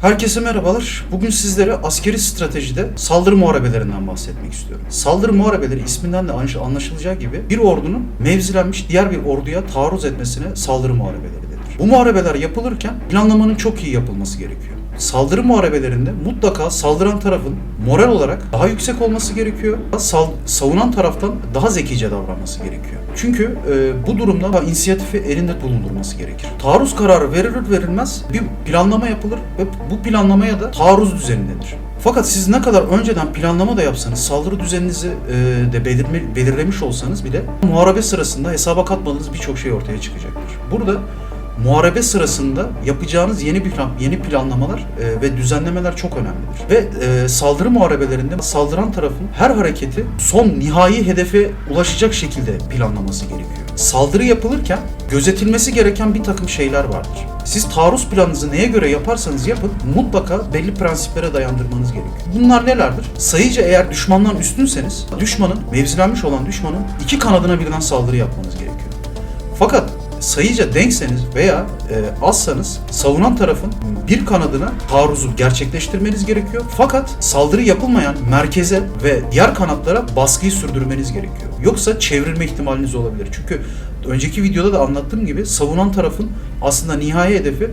Herkese merhabalar. Bugün sizlere askeri stratejide saldırı muharebelerinden bahsetmek istiyorum. Saldırı muharebeleri isminden de anlaş- anlaşılacağı gibi bir ordunun mevzilenmiş diğer bir orduya taarruz etmesine saldırı muharebeleri denir. Bu muharebeler yapılırken planlamanın çok iyi yapılması gerekiyor. Saldırı muharebelerinde mutlaka saldıran tarafın moral olarak daha yüksek olması gerekiyor. Sal- savunan taraftan daha zekice davranması gerekiyor. Çünkü e, bu durumda inisiyatifi elinde bulundurması gerekir. Taarruz kararı verilir verilmez bir planlama yapılır ve bu planlamaya da taarruz düzeni denir. Fakat siz ne kadar önceden planlama da yapsanız, saldırı düzeninizi e, de belirlemiş olsanız bile muharebe sırasında hesaba katmadığınız birçok şey ortaya çıkacaktır. Burada muharebe sırasında yapacağınız yeni bir yeni planlamalar e, ve düzenlemeler çok önemlidir. Ve e, saldırı muharebelerinde saldıran tarafın her hareketi son nihai hedefe ulaşacak şekilde planlaması gerekiyor. Saldırı yapılırken gözetilmesi gereken bir takım şeyler vardır. Siz taarruz planınızı neye göre yaparsanız yapın mutlaka belli prensiplere dayandırmanız gerekiyor. Bunlar nelerdir? Sayıca eğer düşmandan üstünseniz düşmanın, mevzilenmiş olan düşmanın iki kanadına birden saldırı yapmanız gerekiyor. Fakat sayıca denkseniz veya e, azsanız savunan tarafın bir kanadına taarruzu gerçekleştirmeniz gerekiyor. Fakat saldırı yapılmayan merkeze ve diğer kanatlara baskıyı sürdürmeniz gerekiyor. Yoksa çevrilme ihtimaliniz olabilir. Çünkü önceki videoda da anlattığım gibi savunan tarafın aslında nihai hedefi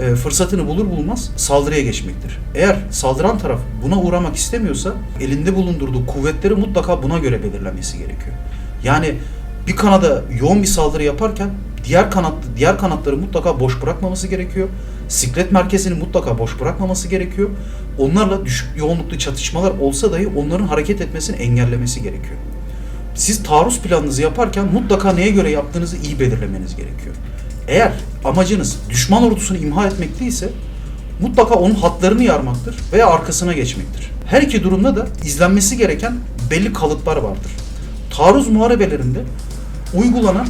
e, fırsatını bulur bulmaz saldırıya geçmektir. Eğer saldıran taraf buna uğramak istemiyorsa elinde bulundurduğu kuvvetleri mutlaka buna göre belirlemesi gerekiyor. Yani bir kanada yoğun bir saldırı yaparken diğer kanat diğer kanatları mutlaka boş bırakmaması gerekiyor. Siklet merkezini mutlaka boş bırakmaması gerekiyor. Onlarla düşük yoğunluklu çatışmalar olsa dahi onların hareket etmesini engellemesi gerekiyor. Siz taarruz planınızı yaparken mutlaka neye göre yaptığınızı iyi belirlemeniz gerekiyor. Eğer amacınız düşman ordusunu imha etmek değilse mutlaka onun hatlarını yarmaktır veya arkasına geçmektir. Her iki durumda da izlenmesi gereken belli kalıplar vardır. Taarruz muharebelerinde uygulanan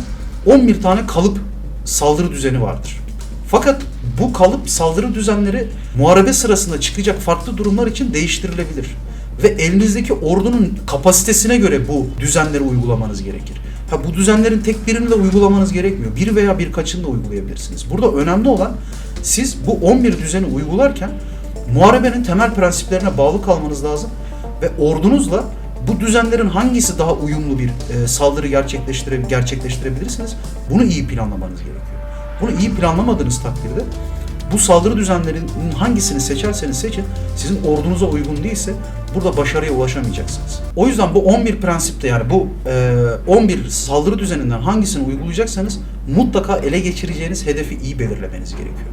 11 tane kalıp saldırı düzeni vardır. Fakat bu kalıp saldırı düzenleri muharebe sırasında çıkacak farklı durumlar için değiştirilebilir. Ve elinizdeki ordunun kapasitesine göre bu düzenleri uygulamanız gerekir. Ha bu düzenlerin tek birini de uygulamanız gerekmiyor. Bir veya birkaçını da uygulayabilirsiniz. Burada önemli olan siz bu 11 düzeni uygularken muharebenin temel prensiplerine bağlı kalmanız lazım ve ordunuzla bu düzenlerin hangisi daha uyumlu bir e, saldırı gerçekleştire, gerçekleştirebilirsiniz? Bunu iyi planlamanız gerekiyor. Bunu iyi planlamadığınız takdirde bu saldırı düzenlerinin hangisini seçerseniz seçin sizin ordunuza uygun değilse burada başarıya ulaşamayacaksınız. O yüzden bu 11 prensipte yani bu e, 11 saldırı düzeninden hangisini uygulayacaksanız mutlaka ele geçireceğiniz hedefi iyi belirlemeniz gerekiyor.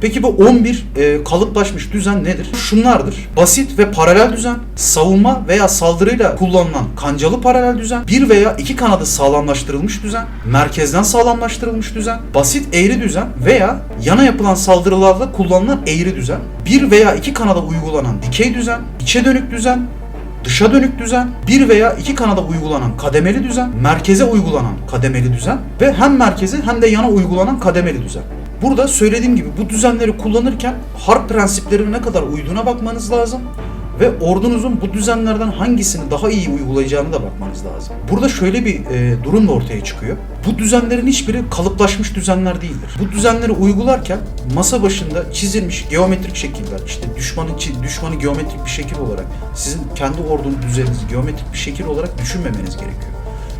Peki bu 11 e, kalıplaşmış düzen nedir? Şunlardır. Basit ve paralel düzen, savunma veya saldırıyla kullanılan kancalı paralel düzen, bir veya iki kanadı sağlamlaştırılmış düzen, merkezden sağlamlaştırılmış düzen, basit eğri düzen veya yana yapılan saldırılarda kullanılan eğri düzen, bir veya iki kanada uygulanan dikey düzen, içe dönük düzen, dışa dönük düzen, bir veya iki kanada uygulanan kademeli düzen, merkeze uygulanan kademeli düzen ve hem merkeze hem de yana uygulanan kademeli düzen. Burada söylediğim gibi bu düzenleri kullanırken harp prensiplerine ne kadar uyduğuna bakmanız lazım ve ordunuzun bu düzenlerden hangisini daha iyi uygulayacağını da bakmanız lazım. Burada şöyle bir e, durum da ortaya çıkıyor. Bu düzenlerin hiçbiri kalıplaşmış düzenler değildir. Bu düzenleri uygularken masa başında çizilmiş geometrik şekiller, işte düşmanı düşmanı geometrik bir şekil olarak, sizin kendi ordunun düzeninizi geometrik bir şekil olarak düşünmemeniz gerekiyor.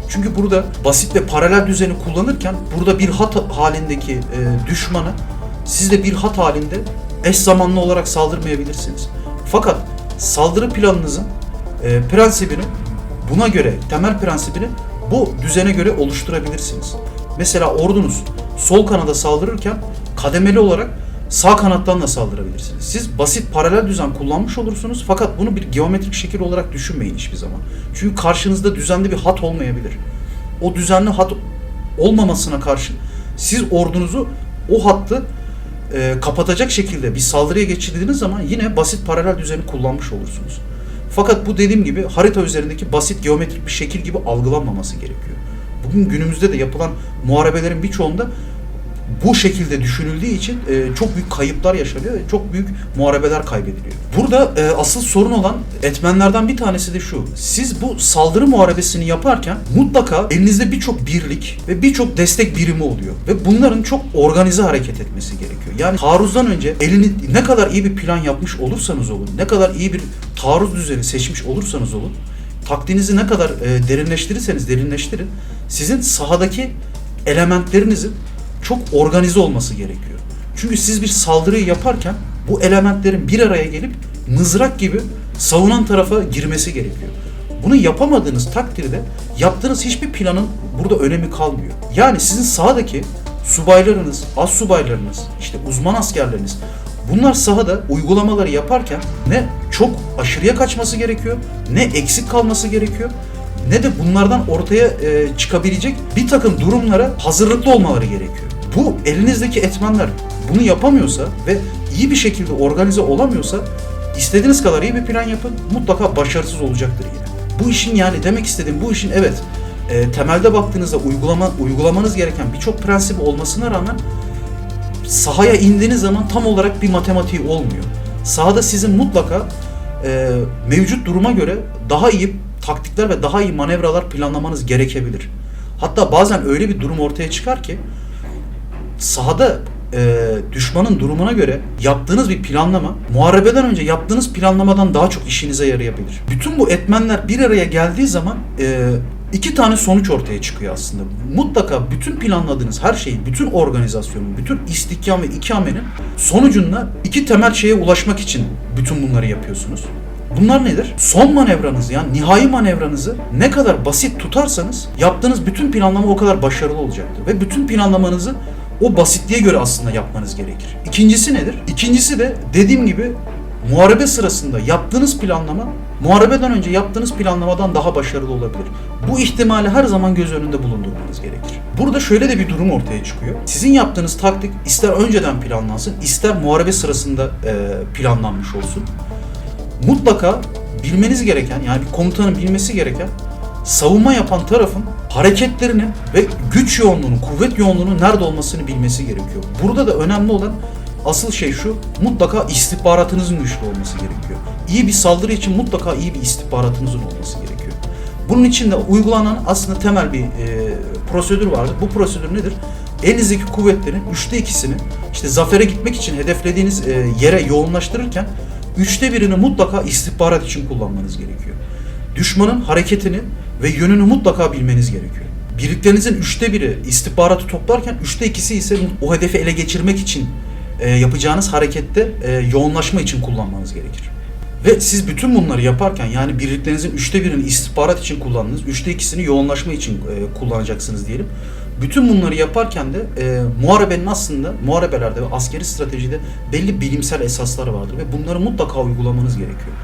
Çünkü burada basit ve paralel düzeni kullanırken burada bir hat halindeki e, düşmanı siz de bir hat halinde eş zamanlı olarak saldırmayabilirsiniz. Fakat saldırı planınızın e, prensibini buna göre temel prensibini bu düzene göre oluşturabilirsiniz. Mesela ordunuz sol kanada saldırırken kademeli olarak sağ kanattan da saldırabilirsiniz. Siz basit paralel düzen kullanmış olursunuz fakat bunu bir geometrik şekil olarak düşünmeyin hiçbir zaman. Çünkü karşınızda düzenli bir hat olmayabilir. O düzenli hat olmamasına karşı siz ordunuzu o hattı e, kapatacak şekilde bir saldırıya geçirdiğiniz zaman yine basit paralel düzeni kullanmış olursunuz. Fakat bu dediğim gibi harita üzerindeki basit geometrik bir şekil gibi algılanmaması gerekiyor. Bugün günümüzde de yapılan muharebelerin birçoğunda bu şekilde düşünüldüğü için e, çok büyük kayıplar yaşanıyor ve çok büyük muharebeler kaybediliyor. Burada e, asıl sorun olan etmenlerden bir tanesi de şu. Siz bu saldırı muharebesini yaparken mutlaka elinizde birçok birlik ve birçok destek birimi oluyor. Ve bunların çok organize hareket etmesi gerekiyor. Yani taarruzdan önce elini ne kadar iyi bir plan yapmış olursanız olun, ne kadar iyi bir taarruz düzeni seçmiş olursanız olun, taktiğinizi ne kadar e, derinleştirirseniz derinleştirin, sizin sahadaki elementlerinizin çok organize olması gerekiyor. Çünkü siz bir saldırıyı yaparken bu elementlerin bir araya gelip mızrak gibi savunan tarafa girmesi gerekiyor. Bunu yapamadığınız takdirde yaptığınız hiçbir planın burada önemi kalmıyor. Yani sizin sahadaki subaylarınız, az subaylarınız, işte uzman askerleriniz bunlar sahada uygulamaları yaparken ne çok aşırıya kaçması gerekiyor, ne eksik kalması gerekiyor, ne de bunlardan ortaya e, çıkabilecek bir takım durumlara hazırlıklı olmaları gerekiyor. Bu elinizdeki etmenler bunu yapamıyorsa ve iyi bir şekilde organize olamıyorsa istediğiniz kadar iyi bir plan yapın mutlaka başarısız olacaktır yine. Bu işin yani demek istediğim bu işin evet e, temelde baktığınızda uygulama uygulamanız gereken birçok prensip olmasına rağmen sahaya indiğiniz zaman tam olarak bir matematiği olmuyor. Sahada sizin mutlaka e, mevcut duruma göre daha iyi taktikler ve daha iyi manevralar planlamanız gerekebilir. Hatta bazen öyle bir durum ortaya çıkar ki sahada e, düşmanın durumuna göre yaptığınız bir planlama muharebeden önce yaptığınız planlamadan daha çok işinize yarayabilir. Bütün bu etmenler bir araya geldiği zaman e, iki tane sonuç ortaya çıkıyor aslında. Mutlaka bütün planladığınız her şeyin, bütün organizasyonun, bütün istihkam ve ikamenin sonucunda iki temel şeye ulaşmak için bütün bunları yapıyorsunuz. Bunlar nedir? Son manevranızı yani nihai manevranızı ne kadar basit tutarsanız yaptığınız bütün planlama o kadar başarılı olacaktır. Ve bütün planlamanızı o basitliğe göre aslında yapmanız gerekir. İkincisi nedir? İkincisi de dediğim gibi muharebe sırasında yaptığınız planlama muharebeden önce yaptığınız planlamadan daha başarılı olabilir. Bu ihtimali her zaman göz önünde bulundurmanız gerekir. Burada şöyle de bir durum ortaya çıkıyor. Sizin yaptığınız taktik ister önceden planlansın, ister muharebe sırasında e, planlanmış olsun. Mutlaka bilmeniz gereken yani bir komutanın bilmesi gereken savunma yapan tarafın hareketlerinin ve güç yoğunluğunun, kuvvet yoğunluğunun nerede olmasını bilmesi gerekiyor. Burada da önemli olan asıl şey şu, mutlaka istihbaratınızın güçlü olması gerekiyor. İyi bir saldırı için mutlaka iyi bir istihbaratınızın olması gerekiyor. Bunun için de uygulanan aslında temel bir e, prosedür vardır. Bu prosedür nedir? Elinizdeki kuvvetlerin üçte ikisini işte zafere gitmek için hedeflediğiniz e, yere yoğunlaştırırken üçte birini mutlaka istihbarat için kullanmanız gerekiyor. Düşmanın hareketini ve yönünü mutlaka bilmeniz gerekiyor. Birliklerinizin üçte biri istihbaratı toplarken üçte ikisi ise o hedefi ele geçirmek için e, yapacağınız harekette e, yoğunlaşma için kullanmanız gerekir. Ve siz bütün bunları yaparken yani birliklerinizin üçte birini istihbarat için kullandınız, üçte ikisini yoğunlaşma için e, kullanacaksınız diyelim. Bütün bunları yaparken de e, muharebenin aslında muharebelerde ve askeri stratejide belli bilimsel esaslar vardır ve bunları mutlaka uygulamanız gerekiyor.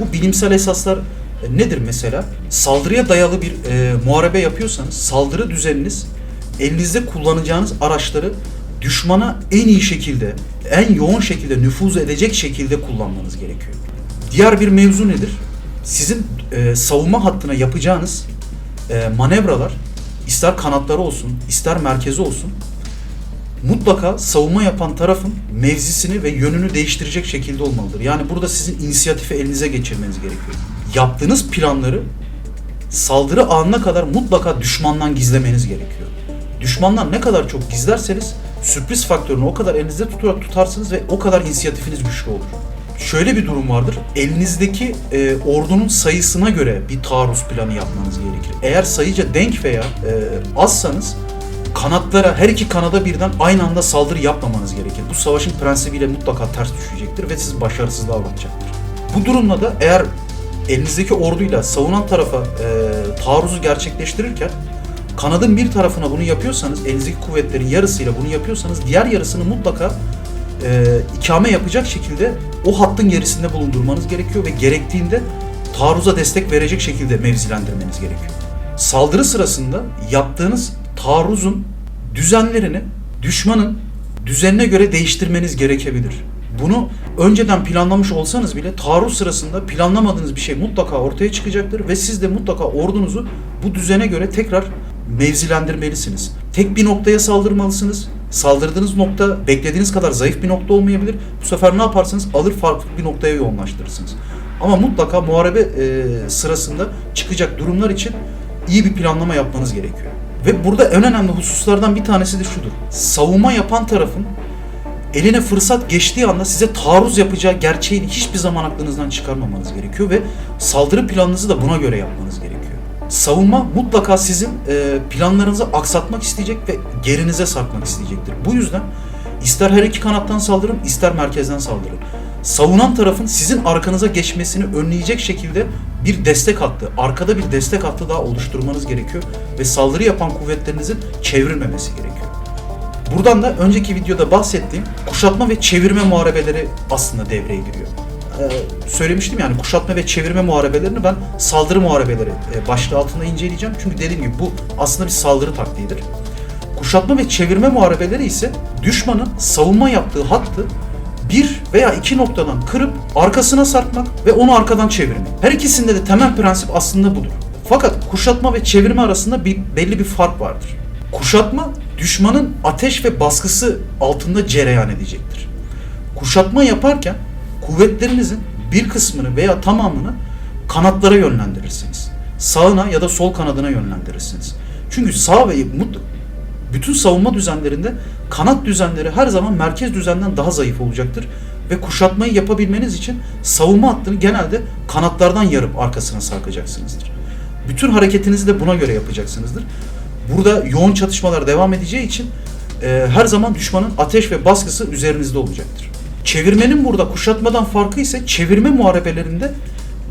Bu bilimsel esaslar e, nedir mesela? Saldırıya dayalı bir e, muharebe yapıyorsanız saldırı düzeniniz elinizde kullanacağınız araçları düşmana en iyi şekilde, en yoğun şekilde nüfuz edecek şekilde kullanmanız gerekiyor. Diğer bir mevzu nedir? Sizin e, savunma hattına yapacağınız e, manevralar ister kanatları olsun, ister merkezi olsun mutlaka savunma yapan tarafın mevzisini ve yönünü değiştirecek şekilde olmalıdır. Yani burada sizin inisiyatifi elinize geçirmeniz gerekiyor. Yaptığınız planları saldırı anına kadar mutlaka düşmandan gizlemeniz gerekiyor. Düşmandan ne kadar çok gizlerseniz sürpriz faktörünü o kadar elinizde tutarak tutarsınız ve o kadar inisiyatifiniz güçlü olur. Şöyle bir durum vardır. Elinizdeki e, ordunun sayısına göre bir taarruz planı yapmanız gerekir. Eğer sayıca denk veya e, azsanız kanatlara, her iki kanada birden aynı anda saldırı yapmamanız gerekir. Bu savaşın prensibiyle mutlaka ters düşecektir ve sizi başarısızlığa uğratacaktır. Bu durumda da eğer elinizdeki orduyla savunan tarafa e, taarruzu gerçekleştirirken kanadın bir tarafına bunu yapıyorsanız, elinizdeki kuvvetlerin yarısıyla bunu yapıyorsanız diğer yarısını mutlaka e, ikame yapacak şekilde o hattın gerisinde bulundurmanız gerekiyor ve gerektiğinde taarruza destek verecek şekilde mevzilendirmeniz gerekiyor. Saldırı sırasında yaptığınız taarruzun düzenlerini düşmanın düzenine göre değiştirmeniz gerekebilir. Bunu önceden planlamış olsanız bile taarruz sırasında planlamadığınız bir şey mutlaka ortaya çıkacaktır ve siz de mutlaka ordunuzu bu düzene göre tekrar mevzilendirmelisiniz. Tek bir noktaya saldırmalısınız Saldırdığınız nokta beklediğiniz kadar zayıf bir nokta olmayabilir. Bu sefer ne yaparsınız? Alır farklı bir noktaya yoğunlaştırırsınız. Ama mutlaka muharebe e, sırasında çıkacak durumlar için iyi bir planlama yapmanız gerekiyor. Ve burada en önemli hususlardan bir tanesi de şudur. Savunma yapan tarafın eline fırsat geçtiği anda size taarruz yapacağı gerçeğini hiçbir zaman aklınızdan çıkarmamanız gerekiyor ve saldırı planınızı da buna göre yapmanız gerekiyor. Savunma mutlaka sizin e, planlarınızı aksatmak isteyecek ve gerinize sarkmak isteyecektir. Bu yüzden ister her iki kanattan saldırın, ister merkezden saldırın. Savunan tarafın sizin arkanıza geçmesini önleyecek şekilde bir destek hattı, arkada bir destek hattı daha oluşturmanız gerekiyor ve saldırı yapan kuvvetlerinizin çevrilmemesi gerekiyor. Buradan da önceki videoda bahsettiğim kuşatma ve çevirme muharebeleri aslında devreye giriyor. Ee, söylemiştim yani kuşatma ve çevirme muharebelerini ben saldırı muharebeleri e, başlığı altında inceleyeceğim. Çünkü dediğim gibi bu aslında bir saldırı taktiğidir. Kuşatma ve çevirme muharebeleri ise düşmanın savunma yaptığı hattı bir veya iki noktadan kırıp arkasına sarkmak ve onu arkadan çevirmek. Her ikisinde de temel prensip aslında budur. Fakat kuşatma ve çevirme arasında bir belli bir fark vardır. Kuşatma düşmanın ateş ve baskısı altında cereyan edecektir. Kuşatma yaparken kuvvetlerinizin bir kısmını veya tamamını kanatlara yönlendirirsiniz. Sağına ya da sol kanadına yönlendirirsiniz. Çünkü sağ ve mut, bütün savunma düzenlerinde kanat düzenleri her zaman merkez düzenden daha zayıf olacaktır. Ve kuşatmayı yapabilmeniz için savunma hattını genelde kanatlardan yarıp arkasına sarkacaksınızdır. Bütün hareketinizi de buna göre yapacaksınızdır. Burada yoğun çatışmalar devam edeceği için e, her zaman düşmanın ateş ve baskısı üzerinizde olacaktır. Çevirmenin burada kuşatmadan farkı ise çevirme muharebelerinde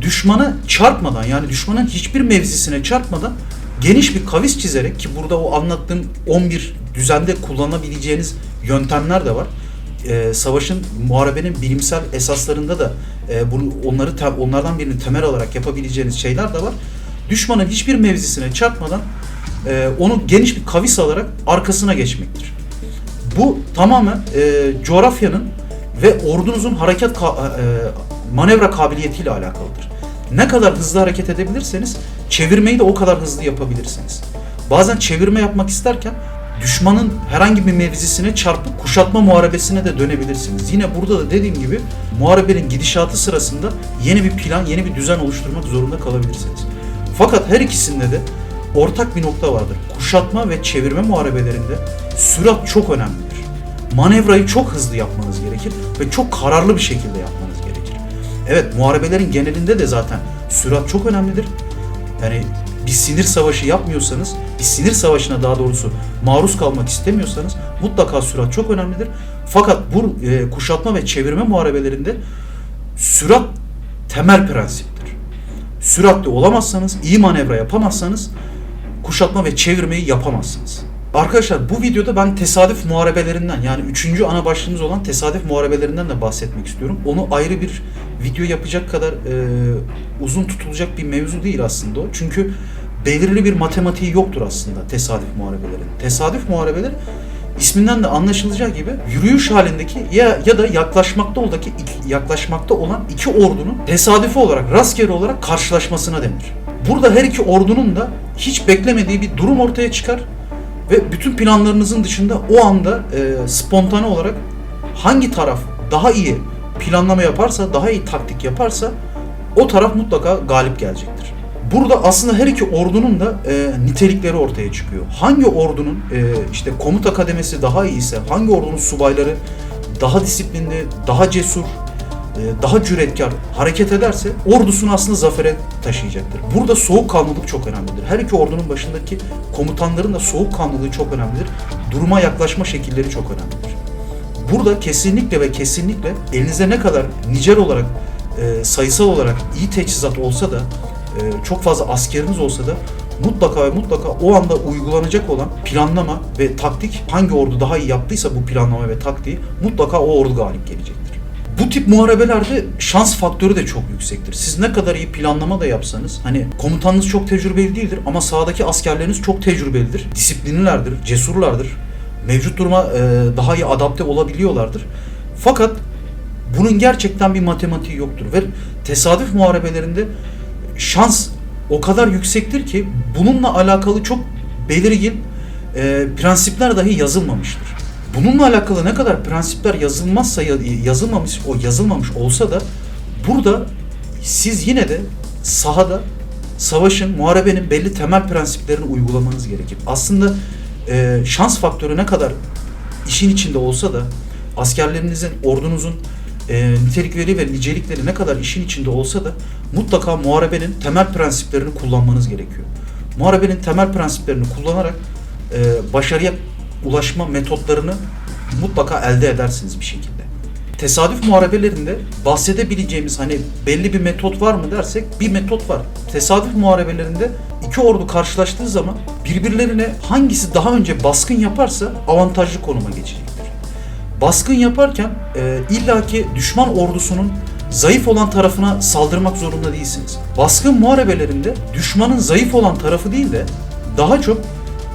düşmana çarpmadan yani düşmanın hiçbir mevzisine çarpmadan geniş bir kavis çizerek ki burada o anlattığım 11 düzende kullanabileceğiniz yöntemler de var. Ee, savaşın muharebenin bilimsel esaslarında da e, bunu onları onlardan birini temel olarak yapabileceğiniz şeyler de var. Düşmanın hiçbir mevzisine çarpmadan e, onu geniş bir kavis alarak arkasına geçmektir. Bu tamamen e, coğrafyanın ve ordunuzun hareket ka- e, manevra kabiliyetiyle alakalıdır. Ne kadar hızlı hareket edebilirseniz çevirmeyi de o kadar hızlı yapabilirsiniz. Bazen çevirme yapmak isterken düşmanın herhangi bir mevzisine çarpıp kuşatma muharebesine de dönebilirsiniz. Yine burada da dediğim gibi muharebenin gidişatı sırasında yeni bir plan, yeni bir düzen oluşturmak zorunda kalabilirsiniz. Fakat her ikisinde de ortak bir nokta vardır. Kuşatma ve çevirme muharebelerinde sürat çok önemlidir. Manevrayı çok hızlı yapmanız gerekir ve çok kararlı bir şekilde yapmanız. Evet muharebelerin genelinde de zaten sürat çok önemlidir. Yani bir sinir savaşı yapmıyorsanız, bir sinir savaşına daha doğrusu maruz kalmak istemiyorsanız mutlaka sürat çok önemlidir. Fakat bu e, kuşatma ve çevirme muharebelerinde sürat temel prensiptir. Süratli olamazsanız, iyi manevra yapamazsanız kuşatma ve çevirmeyi yapamazsınız. Arkadaşlar bu videoda ben tesadüf muharebelerinden yani üçüncü ana başlığımız olan tesadüf muharebelerinden de bahsetmek istiyorum. Onu ayrı bir video yapacak kadar e, uzun tutulacak bir mevzu değil aslında o. Çünkü belirli bir matematiği yoktur aslında tesadüf muharebelerin. Tesadüf muharebeleri isminden de anlaşılacağı gibi yürüyüş halindeki ya ya da yaklaşmakta oldaki yaklaşmakta olan iki ordunun tesadüfi olarak rastgele olarak karşılaşmasına denir. Burada her iki ordunun da hiç beklemediği bir durum ortaya çıkar ve bütün planlarınızın dışında o anda e, spontane olarak hangi taraf daha iyi planlama yaparsa, daha iyi taktik yaparsa o taraf mutlaka galip gelecektir. Burada aslında her iki ordunun da e, nitelikleri ortaya çıkıyor. Hangi ordunun e, işte komuta kademesi daha iyiyse, hangi ordunun subayları daha disiplinli, daha cesur, e, daha cüretkar hareket ederse ordusunu aslında zafere taşıyacaktır. Burada soğukkanlılık çok önemlidir. Her iki ordunun başındaki komutanların da soğukkanlılığı çok önemlidir. Duruma yaklaşma şekilleri çok önemlidir. Burada kesinlikle ve kesinlikle elinize ne kadar nicel olarak, e, sayısal olarak iyi teçhizat olsa da, e, çok fazla askeriniz olsa da mutlaka ve mutlaka o anda uygulanacak olan planlama ve taktik hangi ordu daha iyi yaptıysa bu planlama ve taktiği mutlaka o ordu galip gelecektir. Bu tip muharebelerde şans faktörü de çok yüksektir. Siz ne kadar iyi planlama da yapsanız, hani komutanınız çok tecrübeli değildir ama sahadaki askerleriniz çok tecrübelidir, disiplinlilerdir, cesurlardır. Mevcut duruma e, daha iyi adapte olabiliyorlardır. Fakat bunun gerçekten bir matematiği yoktur ve tesadüf muharebelerinde şans o kadar yüksektir ki bununla alakalı çok belirgin e, prensipler dahi yazılmamıştır. bununla alakalı ne kadar prensipler yazılmazsa ya- yazılmamış o yazılmamış olsa da burada siz yine de sahada savaşın, muharebenin belli temel prensiplerini uygulamanız gerekir. Aslında e, şans faktörü ne kadar işin içinde olsa da askerlerinizin, ordunuzun e, nitelikleri ve nicelikleri ne kadar işin içinde olsa da mutlaka muharebenin temel prensiplerini kullanmanız gerekiyor. Muharebenin temel prensiplerini kullanarak e, başarıya ulaşma metotlarını mutlaka elde edersiniz bir şekilde. Tesadüf muharebelerinde bahsedebileceğimiz hani belli bir metot var mı dersek bir metot var. Tesadüf muharebelerinde iki ordu karşılaştığı zaman birbirlerine hangisi daha önce baskın yaparsa avantajlı konuma geçecektir. Baskın yaparken e, illaki düşman ordusunun zayıf olan tarafına saldırmak zorunda değilsiniz. Baskın muharebelerinde düşmanın zayıf olan tarafı değil de daha çok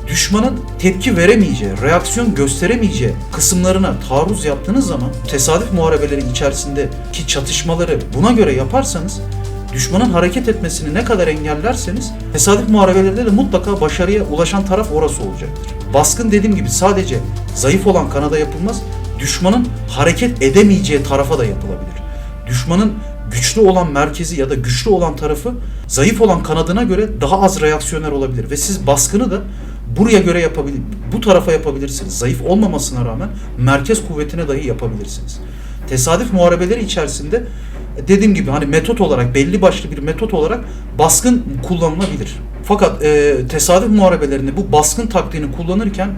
düşmanın tepki veremeyeceği, reaksiyon gösteremeyeceği kısımlarına taarruz yaptığınız zaman tesadüf muharebeleri içerisindeki çatışmaları buna göre yaparsanız düşmanın hareket etmesini ne kadar engellerseniz tesadüf muharebelerde de mutlaka başarıya ulaşan taraf orası olacaktır. Baskın dediğim gibi sadece zayıf olan kanada yapılmaz, düşmanın hareket edemeyeceği tarafa da yapılabilir. Düşmanın güçlü olan merkezi ya da güçlü olan tarafı zayıf olan kanadına göre daha az reaksiyoner olabilir ve siz baskını da buraya göre yapabilir, bu tarafa yapabilirsiniz. Zayıf olmamasına rağmen merkez kuvvetine dahi yapabilirsiniz. Tesadüf muharebeleri içerisinde dediğim gibi hani metot olarak belli başlı bir metot olarak baskın kullanılabilir. Fakat e, tesadüf muharebelerinde bu baskın taktiğini kullanırken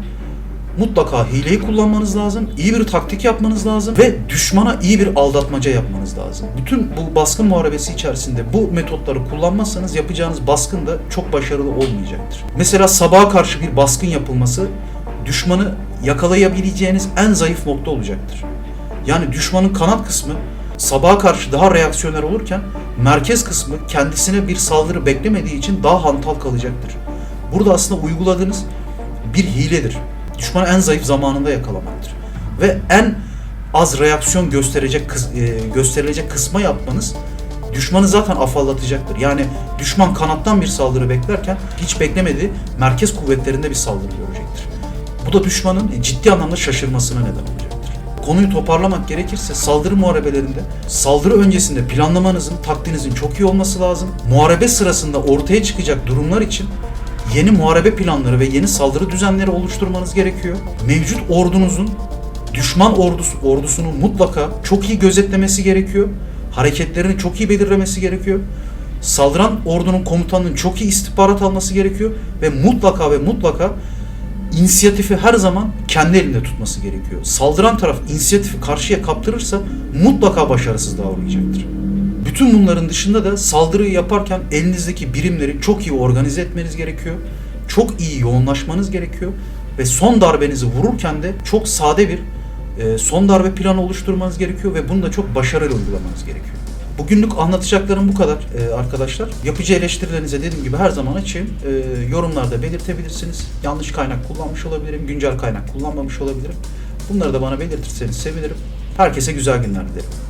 mutlaka hileyi kullanmanız lazım, iyi bir taktik yapmanız lazım ve düşmana iyi bir aldatmaca yapmanız lazım. Bütün bu baskın muharebesi içerisinde bu metotları kullanmazsanız yapacağınız baskın da çok başarılı olmayacaktır. Mesela sabaha karşı bir baskın yapılması düşmanı yakalayabileceğiniz en zayıf nokta olacaktır. Yani düşmanın kanat kısmı sabaha karşı daha reaksiyoner olurken merkez kısmı kendisine bir saldırı beklemediği için daha hantal kalacaktır. Burada aslında uyguladığınız bir hiledir. Düşmanı en zayıf zamanında yakalamaktır. Ve en az reaksiyon gösterecek e, gösterilecek kısma yapmanız düşmanı zaten afallatacaktır. Yani düşman kanattan bir saldırı beklerken hiç beklemediği merkez kuvvetlerinde bir saldırı görecektir. Bu da düşmanın ciddi anlamda şaşırmasına neden olacaktır. Konuyu toparlamak gerekirse saldırı muharebelerinde saldırı öncesinde planlamanızın, taktiğinizin çok iyi olması lazım. Muharebe sırasında ortaya çıkacak durumlar için yeni muharebe planları ve yeni saldırı düzenleri oluşturmanız gerekiyor. Mevcut ordunuzun düşman ordusu, ordusunu mutlaka çok iyi gözetlemesi gerekiyor. Hareketlerini çok iyi belirlemesi gerekiyor. Saldıran ordunun komutanının çok iyi istihbarat alması gerekiyor ve mutlaka ve mutlaka inisiyatifi her zaman kendi elinde tutması gerekiyor. Saldıran taraf inisiyatifi karşıya kaptırırsa mutlaka başarısızlığa uğrayacaktır. Bütün bunların dışında da saldırıyı yaparken elinizdeki birimleri çok iyi organize etmeniz gerekiyor. Çok iyi yoğunlaşmanız gerekiyor ve son darbenizi vururken de çok sade bir e, son darbe planı oluşturmanız gerekiyor ve bunu da çok başarılı uygulamanız gerekiyor. Bugünlük anlatacaklarım bu kadar e, arkadaşlar. Yapıcı eleştirilerinize dediğim gibi her zaman açayım. E, yorumlarda belirtebilirsiniz. Yanlış kaynak kullanmış olabilirim, güncel kaynak kullanmamış olabilirim. Bunları da bana belirtirseniz sevinirim. Herkese güzel günler dilerim.